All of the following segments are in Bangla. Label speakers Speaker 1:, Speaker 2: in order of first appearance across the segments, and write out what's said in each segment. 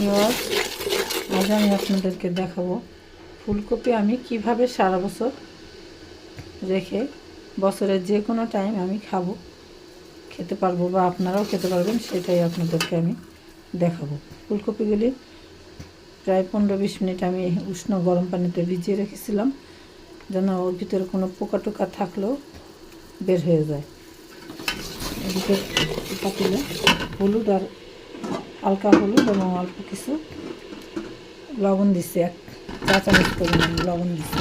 Speaker 1: ভিউয়ার্স আজ আমি আপনাদেরকে দেখাবো ফুলকপি আমি কীভাবে সারা বছর রেখে বছরের যে কোনো টাইম আমি খাব, খেতে পারব বা আপনারাও খেতে পারবেন, সেটাই আপনাদেরকে আমি দেখাবো। ফুলকপিগুলি প্রায় পনেরো বিশ মিনিট আমি উষ্ণ গরম পানিতে ভিজিয়ে রেখেছিলাম, যেন ওর ভিতরে কোনো পোকা টোকা থাকলেও বের হয়ে যায়। এদিকে পাতিলে হলুদ আর হালকা হলুদ এবং অল্প কিছু লবণ দিছি, এক চা চামচ পরিমাণ লবণ দিছি।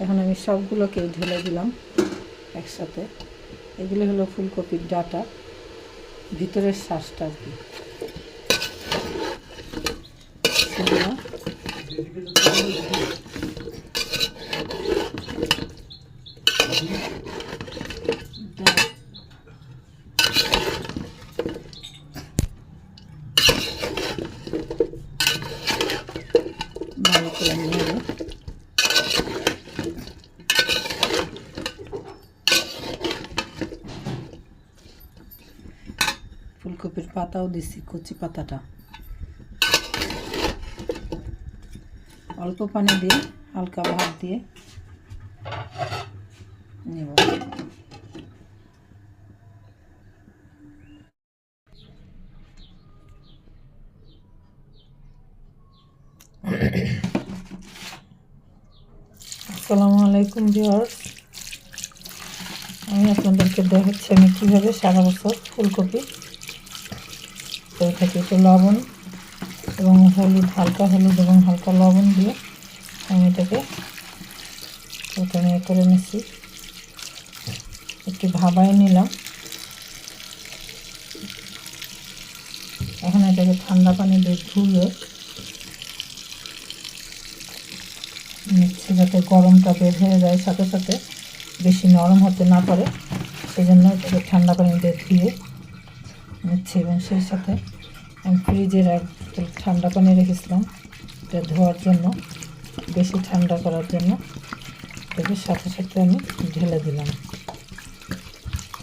Speaker 1: এখন আমি সবগুলোকে ঢেলে দিলাম একসাথে। এগুলো হলো ফুলকপির ডাটা, ভিতরের শ্বাসটা আর কি সেগুলো দা- ভালো করে নেড়ে ফুলকপির পাতাও দিছি, কচি পাতাটা। অল্প পানি দিয়ে, হালকা ভাত দিয়ে নেব। আসসালামু আলাইকুম ভিউয়ার্স। আমি আপনাদেরকে দেখাচ্ছি আমি কীভাবে সারা বছর ফুলকপি করে থাকি। একটু লবণ এবং হলুদ, হালকা হলুদ এবং হালকা লবণ দিয়ে আমি এটাকে প্রথমে করে নিচ্ছি। একটু ভাবাই নিলাম। এখন এটাকে ঠান্ডা পানি দিয়ে ধুয়ে নিচ্ছি যাতে গরমটা বের হয়ে যায়। সাথে সাথে বেশি নরম হতে না পারে সেই জন্য এটাকে ঠান্ডা পানি দিয়ে ধুয়ে নিচ্ছি এবং সেই সাথে আমি ফ্রিজের এক ঠান্ডা পানি রেখেছিলাম। এটা ধোয়ার জন্য, বেশি ঠান্ডা করার জন্য। এটাকে সাথে সাথে আমি ঢেলে দিলাম।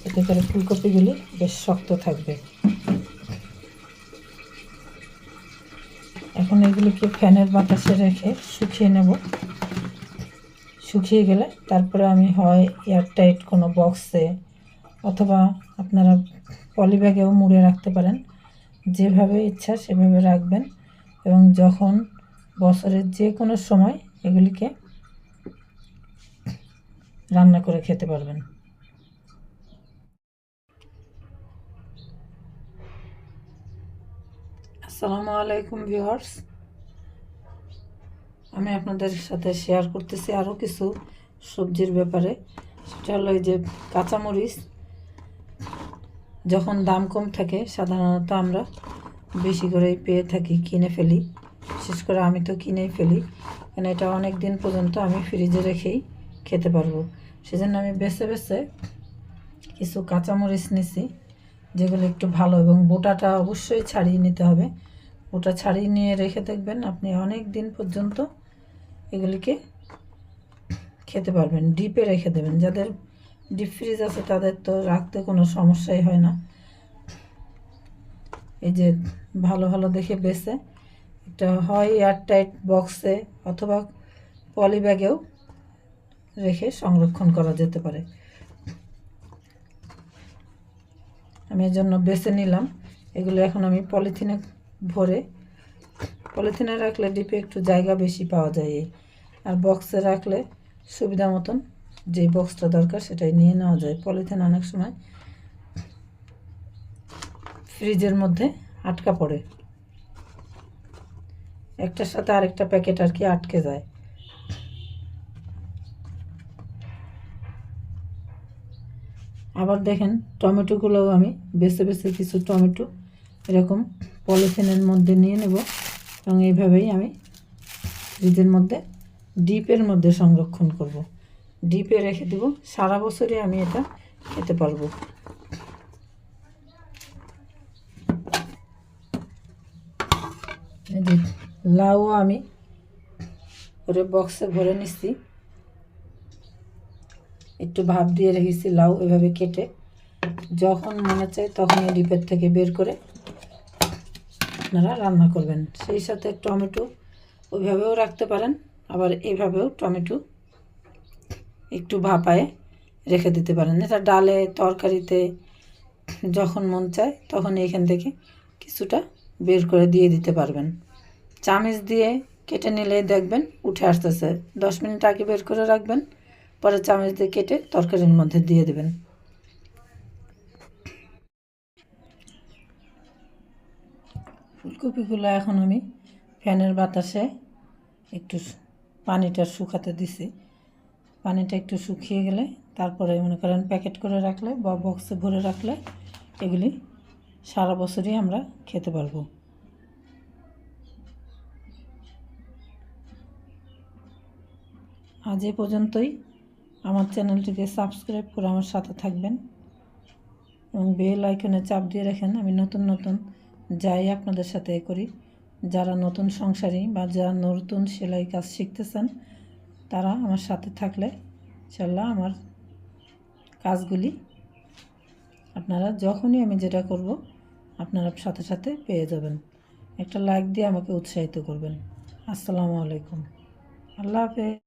Speaker 1: এতে করে ফুলকপিগুলি বেশ শক্ত থাকবে। এখন এগুলিকে ফ্যানের বাতাসে রেখে শুকিয়ে নেব। শুকিয়ে গেলে তারপরে আমি হয় এয়ারটাইট কোনো বক্সে অথবা আপনারা পলিব্যাগেও মুড়ে রাখতে পারেন। যেভাবে ইচ্ছা সেভাবে রাখবেন এবং যখন বছরের যে কোনো সময় এগুলিকে রান্না করে খেতে পারবেন। আসসালামু আলাইকুম ভিউয়ার্স। আমি আপনাদের সাথে শেয়ার করতেছি আরও কিছু সবজির ব্যাপারে। সেটা হলো এই যে কাঁচামরিচ যখন দাম কম থাকে, সাধারণত আমরা বেশি করেই পেয়ে থাকি, কিনে ফেলি। বিশেষ করে আমি তো কিনেই ফেলি। কারণ এটা অনেক দিন পর্যন্ত আমি ফ্রিজে রেখেই খেতে পারব। সেজন্য আমি বেছে বেছে কিছু কাঁচামরিচ নিছি, যেগুলো একটু ভালো এবং বোটাটা অবশ্যই ছাড়িয়ে নিতে হবে। ওটা ছাড়িয়ে নিয়ে রেখে দেখবেন আপনি অনেক দিন পর্যন্ত এগুলিকে খেতে পারবেন, ডিপে রেখে দেবেন। যাদের ডিপ ফ্রিজ আছে, তাদের তো রাখতে কোনো সমস্যাই হয় না। এই যে ভালো ভালো দেখে বেছে। এটা হয় এয়ারটাইট বক্সে অথবা পলি ব্যাগেও রেখে সংরক্ষণ করা যেতে পারে। আমি এর জন্য বেছে নিলাম। এগুলো এখন আমি পলিথিনে ভরে পলিথিনে রাখলে ডিপে একটু জায়গা বেশি পাওয়া যায়। আর বক্সে রাখলে সুবিধা মতন যেই বক্সটা দরকার সেটাই নিয়ে নেওয়া যায়। পলিথিন অনেক সময় ফ্রিজের মধ্যে আটকা পড়ে। একটার সাথে আরেকটা প্যাকেট আর কি আটকে যায়। আবার দেখেন টমেটোগুলোও আমি বেছে বেছে কিছু টমেটো এরকম পলিথিনের মধ্যে নিয়ে নেব এবং এইভাবেই আমি ফ্রিজের মধ্যে ডিপের মধ্যে সংরক্ষণ করব। ডিপে রেখে দেব। সারা বছরই আমি এটা খেতে পারব। লাউ আমি করে বক্সে ভরে নিচ্ছি একটু ভাপ দিয়ে রেখেছি লাউ এভাবে কেটে। যখন মনে চায় তখন এই ডিপের থেকে বের করে আপনারা রান্না করবেন। সেই সাথে টমেটো ওইভাবেও রাখতে পারেন, আবার এইভাবেও টমেটো একটু ভাপায় রেখে দিতে পারেন। এটা ডালে, তরকারিতে যখন মন চায় তখন এখান থেকে কিছুটা বের করে দিয়ে দিতে পারবেন। চামিচ দিয়ে কেটে নিলে দেখবেন উঠে আসতেছে। দশ মিনিট আগে বের করে রাখবেন, পরে চামিচ দিয়ে কেটে তরকারির মধ্যে দিয়ে দেবেন। ফুলকপিগুলো এখন আমি ফ্যানের বাতাসে একটু পানিটা শুকাতে দিছি। পানিটা একটু শুকিয়ে গেলে তারপরে মনে করেন প্যাকেট করে রাখলে বা বক্সে ভরে রাখলে এগুলি সারা বছরই আমরা খেতে পারব। আজ এ পর্যন্তই। আমার চ্যানেলটিকে সাবস্ক্রাইব করে আমার সাথে থাকবেন এবং বেল আইকনে চাপ দিয়ে রাখেন। আমি নতুন নতুন যাই আপনাদের সাথে করি। যারা নতুন সংসারী বা যারা নতুন সেলাই কাজ শিখতেছেন তারা আমার সাথে থাকলে ইনশাল্লাহ আমার কাজগুলি আপনারা যখনই আমি যেটা করব, আপনারা সাথে সাথে পেয়ে যাবেন। একটা লাইক দিয়ে আমাকে উৎসাহিত করবেন। আসসালামু আলাইকুম। আল্লাহ হাফেজ।